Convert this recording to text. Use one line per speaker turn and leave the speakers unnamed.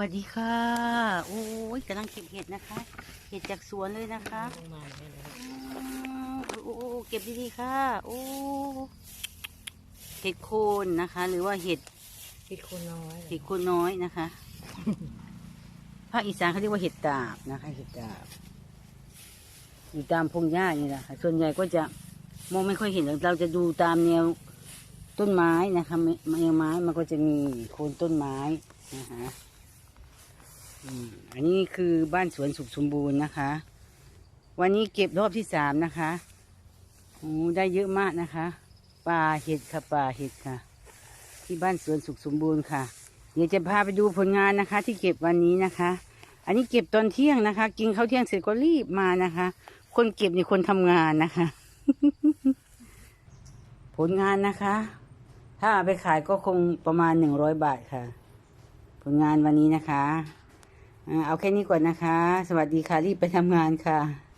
วัสดีค่ะ โอ้ยกำลังเก็บเห็ดนะคะ เห็ดจากสวนเลยนะคะ
ลงมาเลยนะครับ
อืมโอ้โอ้โอ้เก็บดีๆค่ะ โอ้ เห็ดโคนนะคะ หรือว่าเห็ด
พิดคนน้อย
เห็ดโคนน้อยนะคะ ภาคอีสานเขาเรียกว่าเห็ดดาบนะคะ เห็ดดาบ อยู่ตามพงหญ้านี่แหละค่ะ ส่วนใหญ่ก็จะมองไม่ค่อยเห็นหรอกเราจะดูตามแนวต้นไม้นะคะแนวไม้มันก็จะมีโคนต้นไม้นะคะ อันนี้คือบ้านสวนสุขสมบูรณ์นะคะ วันนี้เก็บรอบที่สามนะคะโอ้ได้เยอะมากนะคะปลาเห็ดค่ะปลาเห็ดค่ะ ที่บ้านสวนสุขสมบูรณ์ค่ะ เดี๋ยวจะพาไปดูผลงานนะคะ ที่เก็บวันนี้นะคะ อันนี้เก็บตอนเที่ยงนะคะ กินข้าวเที่ยงเสร็จก็รีบมานะคะ คนเก็บนี่คนทำงานนะคะ ผลงานนะคะ ถ้าไปขายก็คงประมาณหนึ่งร้อยบาทค่ะ ผลงานวันนี้นะคะ เอาแค่นี้ก่อนนะคะ สวัสดีค่ะ รีบไปทำงานค่ะ